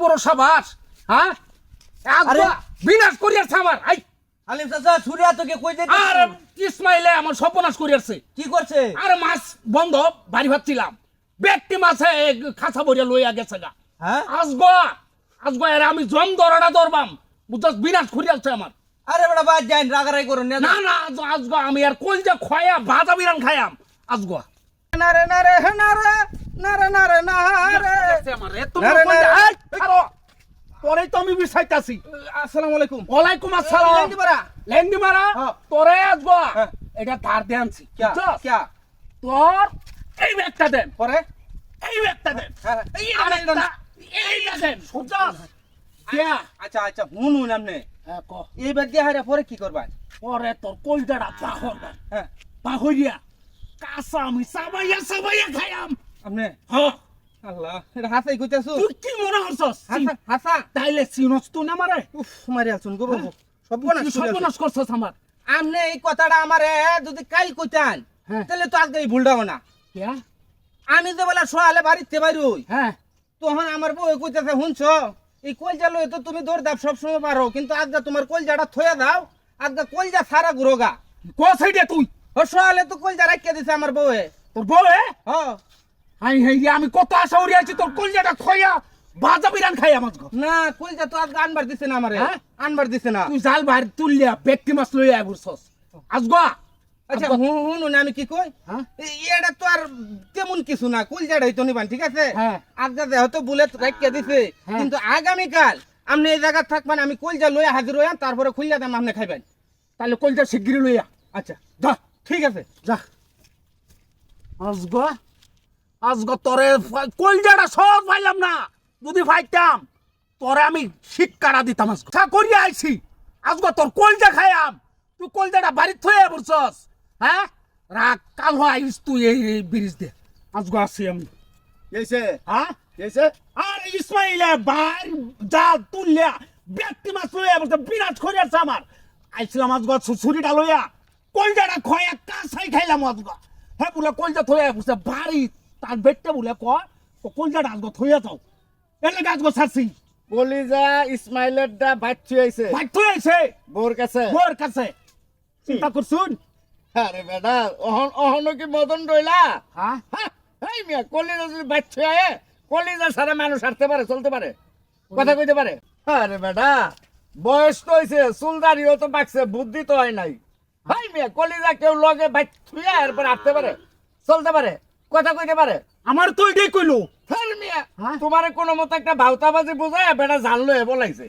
বড় সাবাস হ্যাঁ বিনাশ করিয়াছে আমার আই আলিম চাচা তোকে কই দে আর ইসমাইলে আমার সর্বনাশ করিয়াছে কি করছে আর মাছ বন্ধ বাড়ি ভাবছিলাম ব্যক্তি মাছে খাঁচা বরিয়া লইয়া গেছে গা হ্যাঁ আসগো আসগো এর আমি জম ধরাটা ধরবাম বুঝছস বিনাশ করিয়াছে আমার আরে বড় বাদ যাই রাগারাই করুন না না আমি আর কই যে খয়া ভাজা বিরান খায়াম আজগো না রে না রে না রে না রে না রে না রে আমার এত না রে, না রে। এই, ছাড়ো। তোরেই তো আমি বিচাইতাছি আসসালামু আলাইকুম। ওয়ালাইকুম আসসালাম। লেন্দি বাড়া। লেন্দি মারা? হ্যাঁ। তোরে আসব। হ্যাঁ। এটা ধার দিয়ে আনছি। ক্যা? তোর এই ব্যাগটা দেন। পরে? এই ব্যাগটা দেন। হ্যাঁ, এই আরেকটা এইটা দেন। বুঝছস? ক্যা আচ্ছা। আচ্ছা হুন হুন আপনি হ্যাঁ ক। এই বাদ দিয়ে হারে পরে কি করবা? পরে তোর কলজাটা পাহর হ্যাঁ। পাহরিয়া। কাঁচা আমি সাবাইয়া সাবাইয়া খায়াম আপনি হ্যাঁ আল্লাহ এটা হাসাই কইতাছু তুই কি মনে হচ্ছস হাসা হাসা। তাইলে চিনস তুই না মারে উফ মারি আছুন গো বাবু। সব তুই করছস আমার। আপনি এই কথাটা আমারে যদি কাল কইতান হ্যাঁ। তাহলে তো আজকে এই ভুলটা না আমি তো বলে সোয়ালে বাড়িতে বাইর হ্যাঁ। তখন আমার বউ কইতেছে শুনছ এই কলজা লয়ে তো তুমি দৌড় দাও সবসময় পারো কিন্তু আজকে তোমার কলজাটা থয়ে দাও আজকে কলজা সারা গুরোগা ক সাইডে তুই? ও সোয়ালে তো কলজা রাখিয়ে দিছে আমার বউয়ে। তোর বলে হ। হাই হাই আমি কত আশা উড়ে আছি তোর কলজাটা খয়া ভাজা বিরান খাই আমার না কলজা তো আজকে আনবার দিছে না আমারে। হ্যাঁ? আনবার দিছে না। তুই জাল বাইরে তুললিয়া ব্যক্তি মাছ লইয়া আইবছস আজগা আচ্ছা হুন হুন আমি কি কই? হ্যাঁ? এটা তো আর তেমন কিছু না কলজাটাই তো নিবান ঠিক আছে? হ্যাঁ। আজকে যেহেতু বুলেট রাখিয়ে দিছে। কিন্তু আগামীকাল আপনি এই জায়গা থাকবেন আমি কলজা লয়ে হাজির হইয়াম তারপরে খুলজা দাম আপনি খাইবেন। তাহলে কলজা শিগগিরি লইয়া। আচ্ছা যা। ঠিক আছে। যা। আজগা আজগা তোরে কলজাটা সব পাইলাম না। যদি পাইতাম তোরে আমি শিক্ষাটা দিতাম আজগা। তা করিয়া আইছি। আজগা তোর কলজা খাইয়াম। তুই কলজাটা বাড়ির থয়ে বলছস হ্যাঁ? রাগ কাল আইস তুই এই ব্রিজ দে। আজগা আছি আমি। কেছে? হ্যাঁ? কেছে? আর ইসমাইলে ভাই জাল তুললিয়া ব্যক্তি মাছ লইয়া বলতে বিরাট করিয়াছে আমার। আইছিলাম আজগা ছুরিটা লইয়া। কলজাটা খয়া কাঁচাই খাইলাম আজগা। হ্যাঁ বলে কলজা থইয়া বুঝতে বাড়ি তার বেটটা বলে ক ও কলজাটা আজগা থইয়া যাও। এলে আজগা ছাড়ছি। কলিজা ইসমাইলের দা বাচ্চু আইছে। ভাই থইয়াছে বোর কাছে। ওর কাছে। চিন্তা করছুন? আরে বেটা অহন অহন কি মদন রইলা? হ্যাঁ? হ্যাঁ এই মিয়া কলিজা যদি বাচ্চু আয়ে কলিজা সারা মানুষ হাঁটতে পারে চলতে পারে কথা কইতে পারে। আরে বেটা বয়স তো হইছে চুলদারিও তো পাকছে বুদ্ধি তো হয় নাই। ভাই মিয়া কলিজা কেউ লগে বাচ্চুয়া এরপর হাঁটতে পারে চলতে পারে। কথা কইতে পারে? আমার তো এটাই কইলো। হ্যাঁ? তোমার কোনো মতো একটা ভাওতাবাজি বোঝায় বেটা জানলো এ বলাইছে।